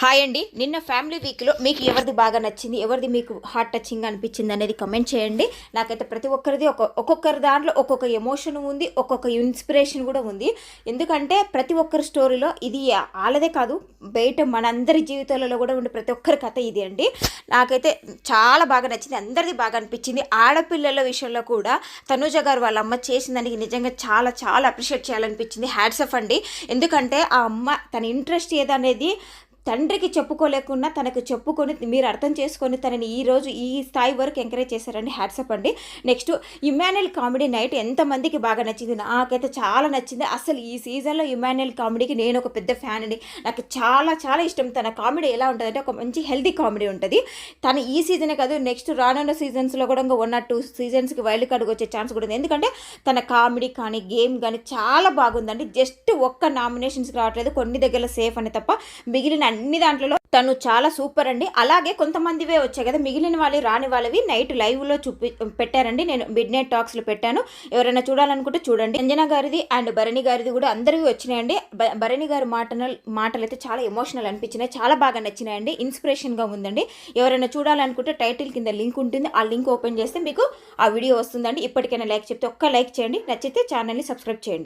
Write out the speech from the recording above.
Hi అండి. నిన్న family వీక్లో మీకు ఎవరిది బాగా నచ్చింది ఎవరిది మీకు హార్ట్ టచింగ్ అనిపించింది అనేది కమెంట్ చేయండి. నాకైతే ప్రతి ఒక్కరిది ఒక ఒక్కొక్కరి దాంట్లో ఒక్కొక్క ఎమోషన్ ఉంది ఒక్కొక్క ఇన్స్పిరేషన్ కూడా ఉంది. ఎందుకంటే ప్రతి ఒక్కరి స్టోరీలో ఇది వాళ్ళదే కాదు బయట మనందరి జీవితాలలో కూడా ఉండే ప్రతి ఒక్కరి కథ ఇది అండి. నాకైతే చాలా బాగా నచ్చింది అందరిది బాగా అనిపించింది. ఆడపిల్లల విషయంలో కూడా తనుజ గారు వాళ్ళ అమ్మ చేసిన దానికి నిజంగా చాలా చాలా అప్రిషియేట్ చేయాలనిపించింది. హ్యాట్సప్ అండి. ఎందుకంటే ఆ అమ్మ తన ఇంట్రెస్ట్ ఏదనేది తండ్రికి చెప్పుకోలేకున్నా తనకు చెప్పుకొని మీరు అర్థం చేసుకొని తనని ఈ రోజు ఈ స్థాయి వరకు ఎంకరేజ్ చేశారండి హ్యాట్సప్ అండి. నెక్స్ట్ ఇమాన్యుల్ కామెడీ నైట్ ఎంతమందికి బాగా నచ్చింది? నాకైతే చాలా నచ్చింది. అసలు ఈ సీజన్లో ఇమాన్యుల్ కామెడీకి నేను ఒక పెద్ద ఫ్యాన్ అండి నాకు చాలా చాలా ఇష్టం. తన కామెడీ ఎలా ఉంటుందంటే ఒక మంచి హెల్తీ కామెడీ ఉంటుంది. తను ఈ సీజనే కాదు నెక్స్ట్ రానున్న సీజన్స్లో కూడా ఇంకా వన్ ఆర్ టూ సీజన్స్కి వైల్డ్ కార్డ్కి వచ్చే ఛాన్స్ కూడా ఉంది. ఎందుకంటే తన కామెడీ కానీ గేమ్ కానీ చాలా బాగుందండి. జస్ట్ ఒక్క నామినేషన్స్కి రావట్లేదు. కొన్ని దగ్గర సేఫ్ అని తప్ప మిగిలిన అన్ని దాంట్లో తను చాలా సూపర్ అండి. అలాగే కొంతమందివే వచ్చాయి కదా మిగిలిన వాళ్ళు రాని వాళ్ళవి నైట్ లైవ్లో చూపి పెట్టారండి. నేను మిడ్ నైట్ టాక్స్లో పెట్టాను. ఎవరైనా చూడాలనుకుంటే చూడండి. అంజనా గారిది అండ్ భరణి గారిది కూడా అందరివి వచ్చినాయండి. భరణి గారి మాటలు మాటలు అయితే చాలా ఎమోషనల్ అనిపించినాయి. చాలా బాగా నచ్చినాయండి. ఇన్స్పిరేషన్గా ఉందండి. ఎవరైనా చూడాలనుకుంటే టైటిల్ కింద లింక్ ఉంటుంది. ఆ లింక్ ఓపెన్ చేస్తే మీకు ఆ వీడియో వస్తుందండి. ఇప్పటికైనా లైక్ చెప్తే ఒక్క లైక్ చేయండి. నచ్చితే ఛానల్ని సబ్స్క్రైబ్ చేయండి.